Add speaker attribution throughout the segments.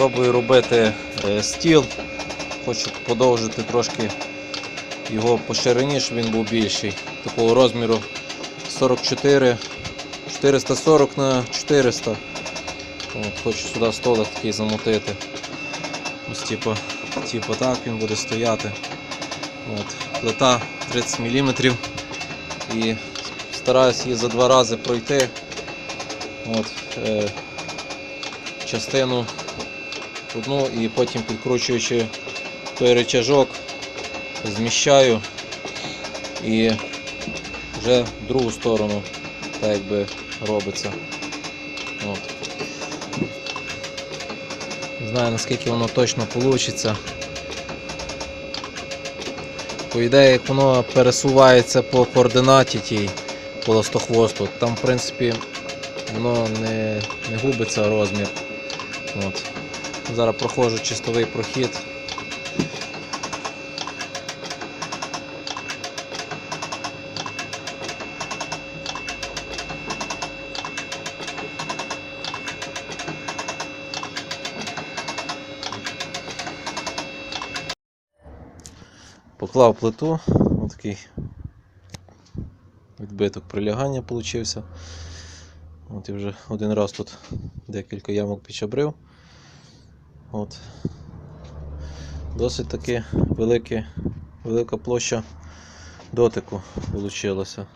Speaker 1: Пробую робити е, стіл. Хочу подовжити трошки його по ширині, щоб він був більший. Такого розміру 44, 440 на 400. От, хочу сюди столик такий замутити. Ось типу, типу так він буде стояти. От, плита 30 мм. І стараюсь її за два рази пройти. От, е, частину одну і потім підкручуючи той речажок, зміщаю і вже в другу сторону так якби робиться. От. Не знаю наскільки воно точно вийде. По ідеї, як воно пересувається по координаті тій по ластохвосту, там в принципі воно не, не губиться розмір. От. Зараз проходжу чистовий прохід. Поклав плиту, отакий відбиток прилягання получився. От і вже один раз тут декілька ямок підчабрив. От. Досить таки великі, велика площа дотику вийшла.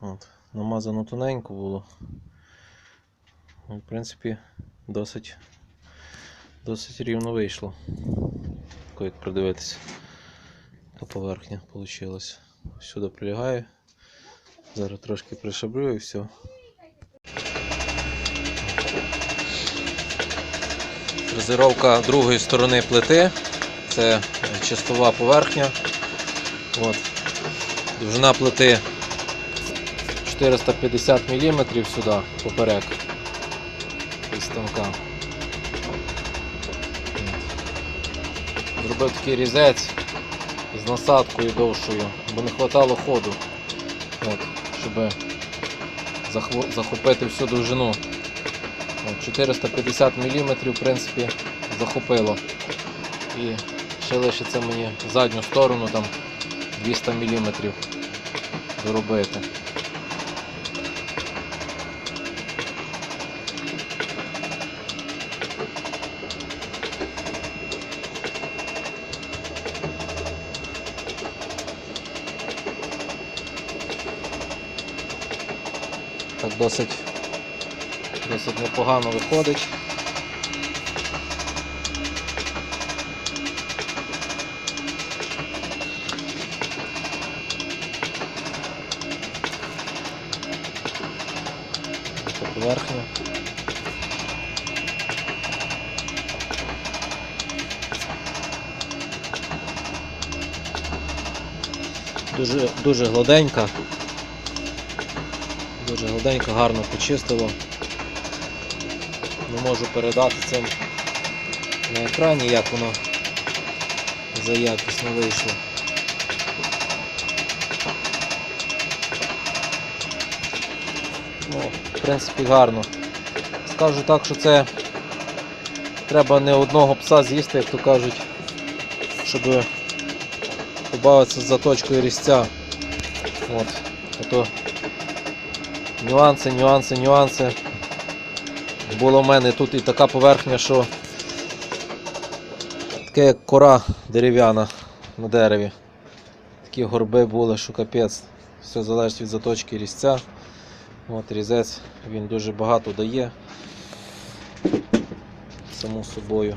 Speaker 1: От. Намазано тоненько було. Ну, В принципі, досить, досить рівно вийшло. Як придивитися, яка поверхня вийшла. Сюди прилягає. Зараз трошки пришаблю і все. Фрезеровка другої сторони плити. Це чистова поверхня. От. Довжина плити 450 мм сюди поперек із станка. Зробив такий різець з насадкою довшою, бо не вистачало ходу, От, щоб захопити всю довжину. От, 450 мм, в принципі, захопило. І ще лишиться мені задню сторону там 200 мм доробити. Так досить, досить непогано виходить. Поверхня. Дуже, дуже гладенька. Дуже гладенько, гарно почистило. Не можу передати цим на екрані, як воно за якісно вийшло. Ну, в принципі, гарно. Скажу так, що це треба не одного пса з'їсти, як то кажуть, щоб побавитися з заточкою різця. От. А то Нюанси, нюанси, нюанси. Було в мене тут і така поверхня, що таке як кора дерев'яна на дереві. Такі горби були, що капець. Все залежить від заточки різця. От різець він дуже багато дає. Само собою.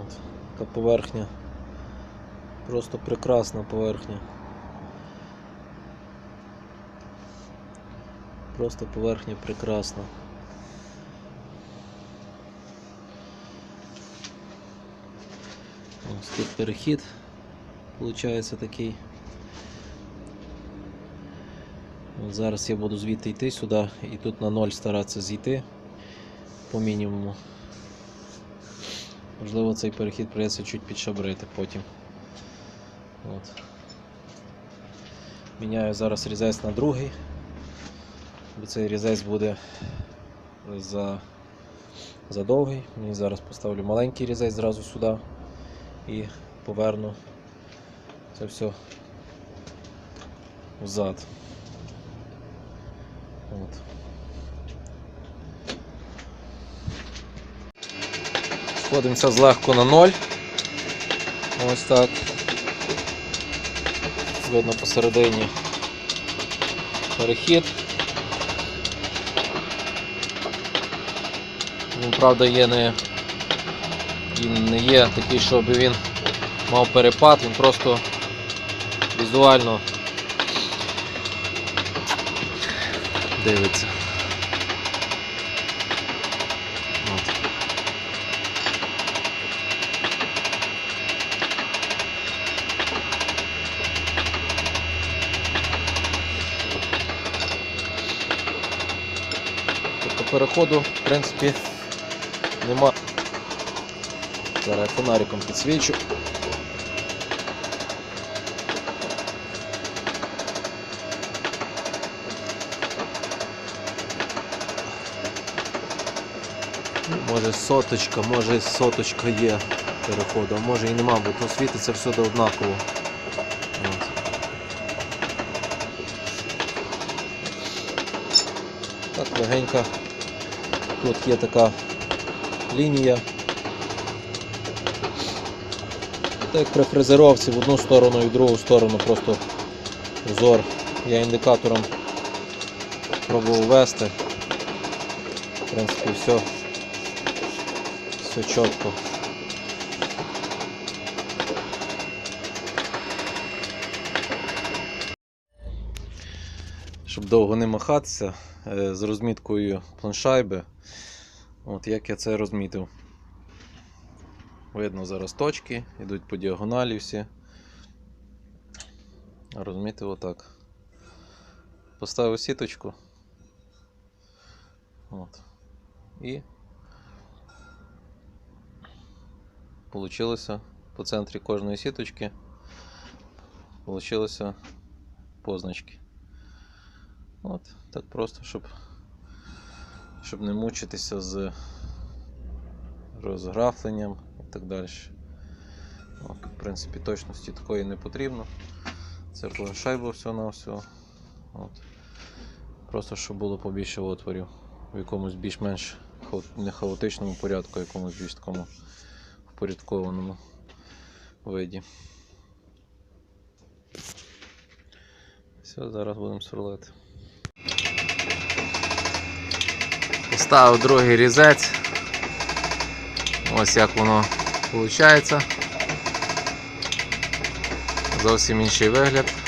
Speaker 1: От, така поверхня. Просто прекрасна поверхня. Просто поверхня прекрасна. Ось тут перехід виходить такий. От зараз я буду звідти йти сюди і тут на ноль старатися зійти по мінімуму. Можливо, цей перехід придеться чуть підшабрити потім. От. Міняю зараз різець на другий бо цей різець буде за задовгий. Мені зараз поставлю маленький різець зразу сюди і поверну це все взад. От. Сходимося злегко на ноль. Ось так. Видно посередині перехід. Він, правда, є не, він не є такий, щоб він мав перепад, він просто візуально дивиться. От. Тобто переходу, в принципі, нема. Зараз фонариком підсвічу. Може соточка, може соточка є переходу, може і нема, бо то світиться всюди однаково. От. Так, легенько. Тут є така лінія. Так як при фрезеровці в одну сторону і в другу сторону просто взор. Я індикатором пробував вести. В принципі, все, все чітко. Щоб довго не махатися е, з розміткою планшайби. От як я це розмітив. Видно зараз точки, йдуть по діагоналі всі. Розмітив отак. Поставив сіточку. От. І получилося по центрі кожної сіточки получилося позначки. От, так просто, щоб, щоб не мучитися з розграфленням так далі. От, в принципі, точності такої не потрібно. Це шайба всього на всього. От. Просто щоб було побільше отворів в якомусь більш-менш не хаотичному порядку, якомусь більш такому впорядкованому виді. Все, зараз будемо сверлити. Поставив другий різець. Ось як воно виходить. Зовсім інший вигляд.